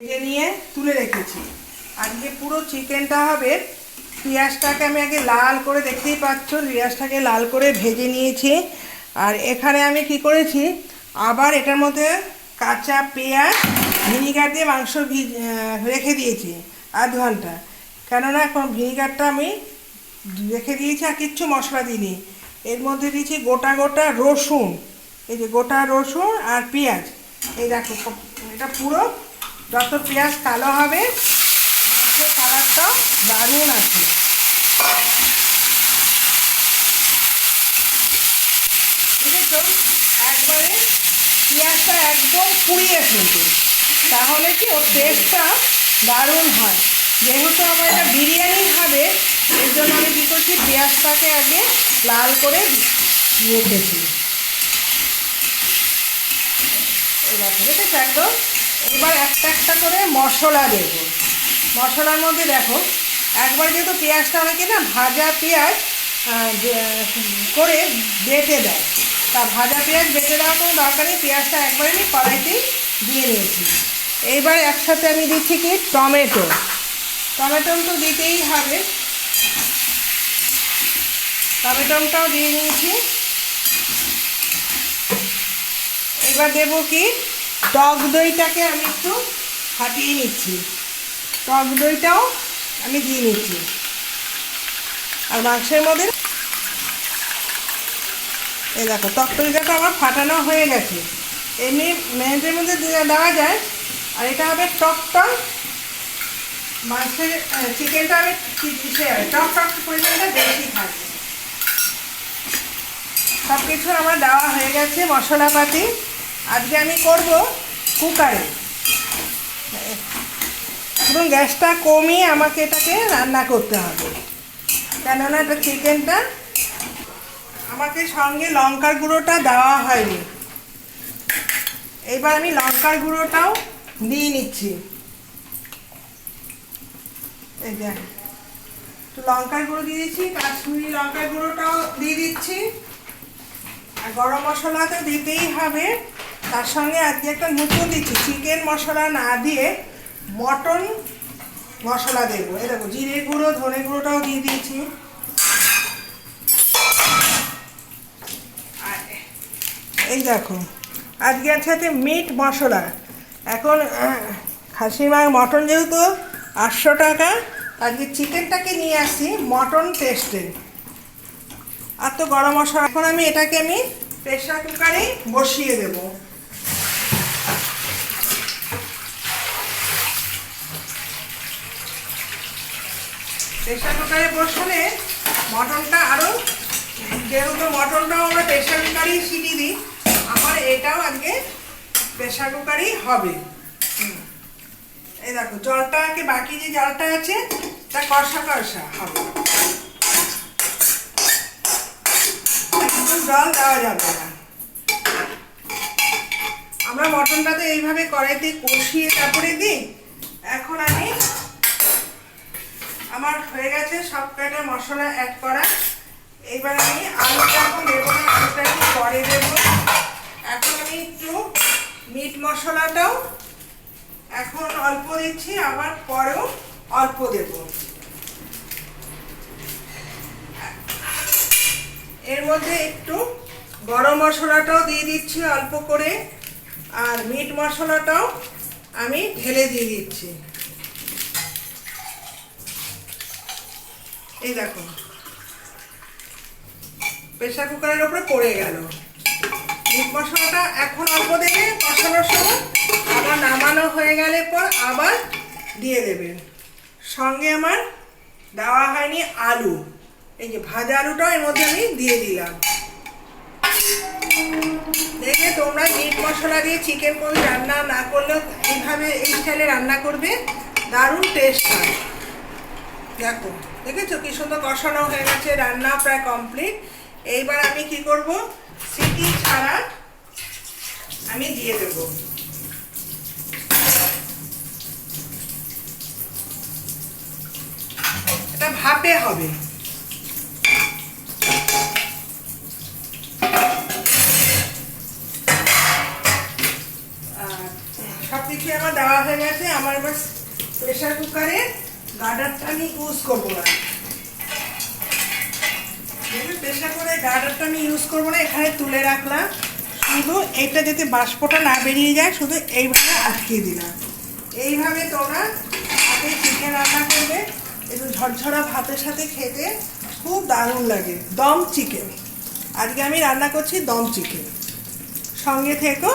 ভেজে নিয়ে তুলে রেখেছি। আজকে পুরো চিকেনটা হবে। পেঁয়াজটাকে আমি আগে লাল করে দেখতেই পাচ্ছ, পেঁয়াজটাকে লাল করে ভেজে নিয়েছি। আর এখানে আমি কি করেছি, আবার এটার মধ্যে কাঁচা পেঁয়াজ, ভিনিগার দিয়ে মাংস রেখে দিয়েছি আধ ঘণ্টা। কেননা এখন ভিনিগারটা আমি রেখে দিয়েছি আর কিচ্ছু মশলা দিইনি। এর মধ্যে দিয়েছি গোটা গোটা রসুন। এই যে গোটা রসুন আর পেঁয়াজ। এই দেখো, এটা পুরো যত পেঁয়াজ কালো হবে মাংসের কালারটাও দারুণ আছে বুঝেছ? একবারে পেঁয়াজটা একদম পুড়িয়ে ফেলবে। তাহলে কি ওর টেস্টটা দারুণ হয়। যেহেতু আমার এটা বিরিয়ানি হবে এর জন্য আমি কী করছি, পেঁয়াজটাকে আগে লাল করে রেখেছি এবার দেখেছ একদম এবার একটা একটা করে মশলা দেব। মশলার মধ্যে দেখো, একবার যেহেতু পেঁয়াজটা অনেকে না ভাজা পেঁয়াজ করে বেটে দেয় তা ভাজা পেঁয়াজ বেটে দেওয়ার কোনো দরকার নেই, পেঁয়াজটা একবারে আমি কড়াইতেই দিয়ে নিয়েছি এইবার একসাথে আমি দিচ্ছি কি? টমেটো। টমেটো তো দিতেই হবে। টমেটোটাও দিয়ে নিয়েছি। এবার দেব কি? টক দইটাকে আমি একটু ফাটিয়ে নিচ্ছি। টক দইটাও আমি দিয়ে নিচ্ছি। আর মাংসের মধ্যে এই দেখো, টক দইটা তো আমার ফাটানো হয়ে গেছে। এমনি মেয়েদের মধ্যে দেওয়া যায়। আর এটা হবে টক টক মাংসের চিকেনটা আমি টক টক পরিমাণটা বেশি থাকবে। সব কিছু আমার দেওয়া হয়ে গেছে, মশলাপাতি। আজকে আমি করব কুকারে। এখন গ্যাসটা কমিয়ে আমাকে এটাকে রান্না করতে হবে। কেননা এটা চিকেনটা আমাকে সঙ্গে লঙ্কার গুঁড়োটা দেওয়া হয়নি। এবার আমি লঙ্কার গুঁড়োটাও দিয়ে নিচ্ছি। এই যে। একটু লঙ্কার গুঁড়ো দিয়ে দিচ্ছি, কাশ্মীরি লঙ্কার গুঁড়োটাও দিয়ে দিচ্ছি। আর গরম মশলা তো দিতেই হবে। তার সঙ্গে আজকে একটা নতুন দিচ্ছি। চিকেন মশলা না দিয়ে মটন মশলা দেবো। এই দেখো, জিরে গুঁড়ো, ধনে গুঁড়োটাও দিয়ে দিয়েছি। এই দেখো, আজকে আছে সাথে মিট মশলা। এখন খাসি মাং মটন যেহেতু আটশো টাকা, আজকে চিকেনটাকে নিয়ে আসি মটন টেস্টে আর তো গরম মশলা, এখন আমি এটাকে আমি প্রেশার কুকারে বসিয়ে দেব। প্রেশার কুকারে বসালে মটনটা আরও যেহেতু মটনটাও আমরা প্রেশার কুকারেই সিটি দিই আমার এটাও আজকে প্রেশার কুকারেই হবে। এই দেখো, জলটা কি বাকি যে জলটা আছে, তা কষা কষা হবে। জল দেওয়া যাবে না। আমরা মটনটাতে এইভাবে কড়াইতে কষিয়ে তারপরে দিই, এখন আমি আমার হয়ে গেছে, সব কয়টা মশলা অ্যাড করা। এবার আমি আলুটা এখন দেবো না, আলুটা একটু পরে দেবো। এখন আমি একটু মিট মশলাটাও এখন অল্প দিচ্ছি, আবার পরেও অল্প দেবো। এর মধ্যে একটু গরম মশলাটাও দিয়ে দিচ্ছি অল্প করে, আর মিট মশলাটাও আমি ঢেলে দিয়ে দিচ্ছি। এই দেখো। প্রেশার কুকারের ওপরে পড়ে গেল। মিট মশলাটা এখন অল্প দেবে, কষানোর সময়। আবার নামানো হয়ে গেলে পর আবার দিয়ে দেবেন সঙ্গে আমার দেওয়া হয়নি আলু। এই যে ভাজা আলুটাও এর মধ্যে আমি দিয়ে দিলাম। দেখে তোমরা মিট মশলা দিয়ে চিকেন করে রান্না না করলেও এইভাবে এই স্টাইলে রান্না করবে। দারুণ টেস্ট হয়। দেখো, দেখেছ কি সুন্দর কষানো হয়ে গেছে, রান্না প্রায় কমপ্লিট এইবার আমি কি করব? সিটি ছাড়া আমি দিয়ে দেব। এটা ভাপে হবে। সব কিছু আমার দেওয়া হয়ে গেছে, আমার এবার প্রেশার কুকারে গার্ডারটা আমি ইউজ করব না। প্রেশার করে গার্ডারটা আমি ইউজ করব না, এখানে তুলে রাখলাম। শুধু এটা যাতে বাষ্পটা না বেরিয়ে যায়, শুধু এইভাবে আটকিয়ে দিলাম। এইভাবে তোমরা হাতে চিকেন রান্না করবে। একটু ঝরঝরা ভাতের সাথে খেতে খুব দারুণ লাগে, দম চিকেন আজকে আমি রান্না করছি দম চিকেন সঙ্গে থেকো।